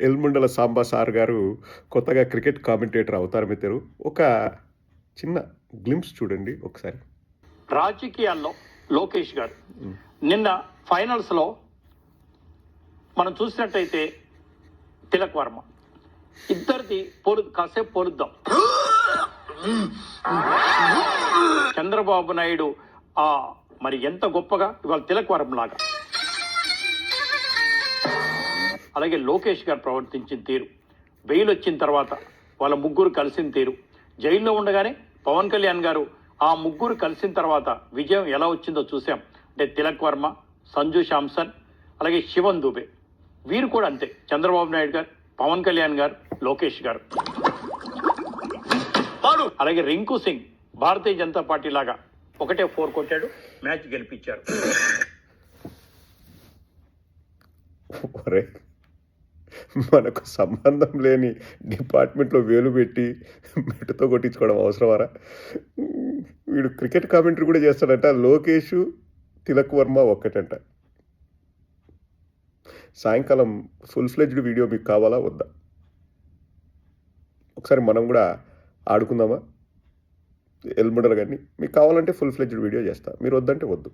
ఎల్ముండల Samba sir గారు కొత్తగా cricket commentator అవతారం ఎత్తారు ఒక చిన్న గ్లింప్స్ చూడండి ఒకసారి. రాజకీయాల్లో లోకేష్ గారు నిన్న ఫైనల్స్లో మనం చూసినట్టయితే తిలక్ వర్మ. ఇద్దరిది పోలు కాసేపు పోలుద్దాం. చంద్రబాబు నాయుడు ఆ మరి ఎంత గొప్పగా? ఇవాళ తిలక్ వర్మ లాగా అలాగే లోకేష్ గారు ప్రవర్తించిన తీరు. బెయిల్ వచ్చిన తర్వాత వాళ్ళ ముగ్గురు కలిసిన తీరు. జైల్లో ఉండగానే పవన్ కళ్యాణ్ గారు ఆ ముగ్గురు కలిసిన తర్వాత విజయం ఎలా వచ్చిందో చూసాం అంటే తిలక్ వర్మ సంజు శాంసన్ అలాగే శివన్ దుబే. వీరు కూడా అంతే. చంద్రబాబు నాయుడు గారు పవన్ కళ్యాణ్ గారు లోకేష్ గారు. అలాగే రింకు సింగ్ భారతీయ జనతా పార్టీ లాగా ఒకటే ఫోర్ కొట్టాడు మ్యాచ్ గెలిపించారు. ఒరే. మనకు సంబంధం లేని డిపార్ట్మెంట్లో వేలు పెట్టి మెట్టుతో కొట్టించుకోవడం అవసరమారా? వీడు క్రికెట్ కామెంటరీ కూడా చేస్తాడంట. లోకేష్ తిలక్ వర్మ ఒక్కటంట. సాయంకాలం ఫుల్ ఫ్లెజ్డ్ వీడియో మీకు కావాలా? వద్దా? ఒకసారి మనం కూడా ఆడుకుందామా? ఎల్ముడలు కానీ మీకు కావాలంటే ఫుల్ ఫ్లెజ్డ్ వీడియో చేస్తా. మీరు వద్దంటే వద్దు.